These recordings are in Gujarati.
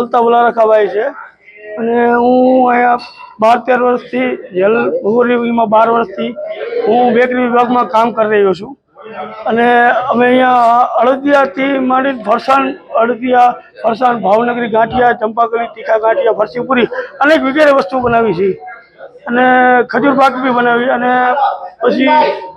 અલ્તાફ વલારખાભાઈ છે. અને હું અહીંયા બાર તેર વર્ષથી જેલ ભૂગોળીમાં બાર વર્ષથી હું બેકરી વિભાગમાં કામ કરી રહ્યો છું. અને અમે અહીંયા અડદિયાથી માંડી ફરસાણ, અડદિયા, ફરસાણ, ભાવનગરી, ગાંઠિયા, ચંપાકલી, તીખા ગાંઠિયા, ફરસીપુરી અનેક વગેરે વસ્તુ બનાવી છે. અને ખજૂર પાક બી બનાવી અને પછી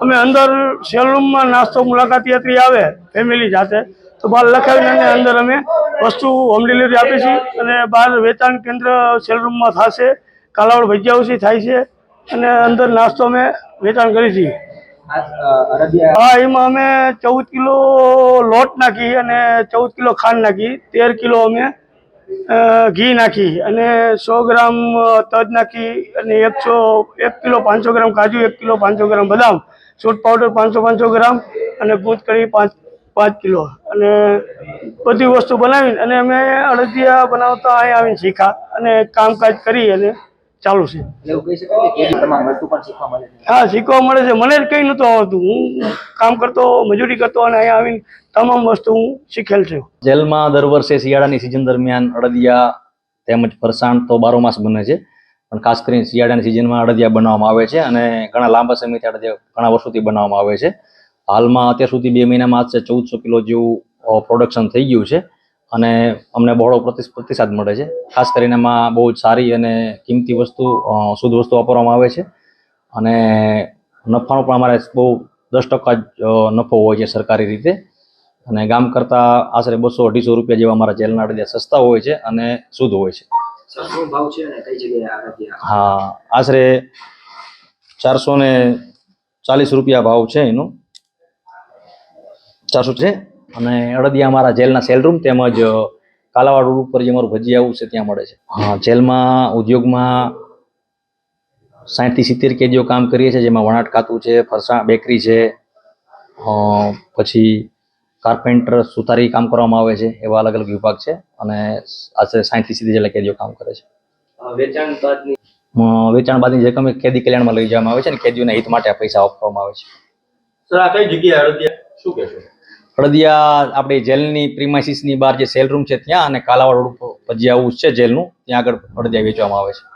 અમે અંદર સેલરૂમમાં નાસ્તો, મુલાકાતી યાત્રી આવે, ફેમિલી જાતે. તો બહાર લખાવીને અને અંદર અમે વસ્તુ હોમ ડિલિવરી આપીએ છીએ અને બહાર વેચાણ કેન્દ્ર સેલ રૂમમાં થશે કાલાવડ ભજીયાઉસી થાય છે અને અંદર નાસ્તો અમે વેચાણ કરી છીએ. હા એમાં અમે ચૌદ કિલો લોટ નાખી અને ચૌદ કિલો ખાંડ નાખી તેર કિલો અમે ઘી નાખી અને સો ગ્રામ તજ નાખી અને એકસો એક કિલો પાંચસો ગ્રામ કાજુ એક કિલો પાંચસો ગ્રામ બદામ સૂટ પાવડર પાંચસો પાંચસો ગ્રામ અને ગૂંદ કઢી પાંચ પાંચ કિલો. અને બધી વસ્તુ બનાવીને અને અમે અડદિયા બનાવતા અહીંયા આવીને શીખા અને કામકાજ કરી અને ચાલુ છે. એવું કહી શકાય કે કેરી તમામ વસ્તુ પણ શીખવા મળે છે? હા શીખવા મળે છે. મને કંઈ નહોતું આવડતું. હું કામ કરતો મજૂરી કરતો અને અહીંયા આવીને તમામ વસ્તુ હું શીખેલ છું. જેલમાં દર વર્ષે શિયાળાની સિઝન દરમિયાન અડદિયા તેમજ ફરસાણ તો બારો માસ બને છે. પણ ખાસ કરીને શિયાળાની સિઝનમાં અડદિયા બનાવવામાં આવે છે અને ઘણા લાંબા સમયથી અડદિયા ઘણા વર્ષોથી બનાવવામાં આવે છે. હાલમાં અત્યાર સુધી બે મહિનામાં આશરે ચૌદસો કિલો જેવું પ્રોડક્શન થઈ ગયું છે. અને અમને બહોળો પ્રતિ- પ્રતિસાદ મળે છે. ખાસ કરીને એમાં બહુ જ સારી અને કિંમતી વસ્તુ શુદ્ધ વસ્તુ વાપરવામાં આવે છે. અને નફાનો પણ અમારે બહુ દસ ટકા જ નફો હોય છે સરકારી રીતે. અને ગામ કરતાં આશરે બસો અઢીસો રૂપિયા જેવા અમારા જેલના અડદિયા સસ્તા હોય છે અને શુદ્ધ હોય છે. હા આશરે ચારસો ને ચાલીસ રૂપિયા ભાવ છે એનો. ચારસો છે. અને અડદિયા અમારા જેલના સેલ રૂમ તેમજ કાલાવાડ રોડ ઉપર જે અમારું ભજી આવું છે ત્યાં મળે છે. હા જેલમાં ઉદ્યોગમાં સાઠથી સિત્તેર કેદીઓ કામ કરીએ છીએ જેમાં વણાટ ખાતું છે ફરસાણ બેકરી છે પછી કાર્પેન્ટર સુતારી કામ કરવામાં આવે છે એવા અલગ અલગ વિભાગ છે અને આશરે સાઠથી સિત્તેર જેટલા કેદીઓ કામ કરે છે. વેચાણ બાદની વેચાણ બાદની રકમ એ કેદી કલ્યાણમાં લઈ જવામાં આવે છે અને કેદીઓના હિત માટે આ પૈસા આપવામાં આવે છે. સર આ કઈ જગ્યાએ અડદિયા? શું કહેશો? હળદિયા આપણે જેલની પ્રિમાઇસીસની બહાર જે સેલ રૂમ છે ત્યાં અને કાલાવાડ રોડ પર ભજીયા હાઉસ છે જેલનું, ત્યાં આગળ હળદિયા વેચવામાં આવે છે.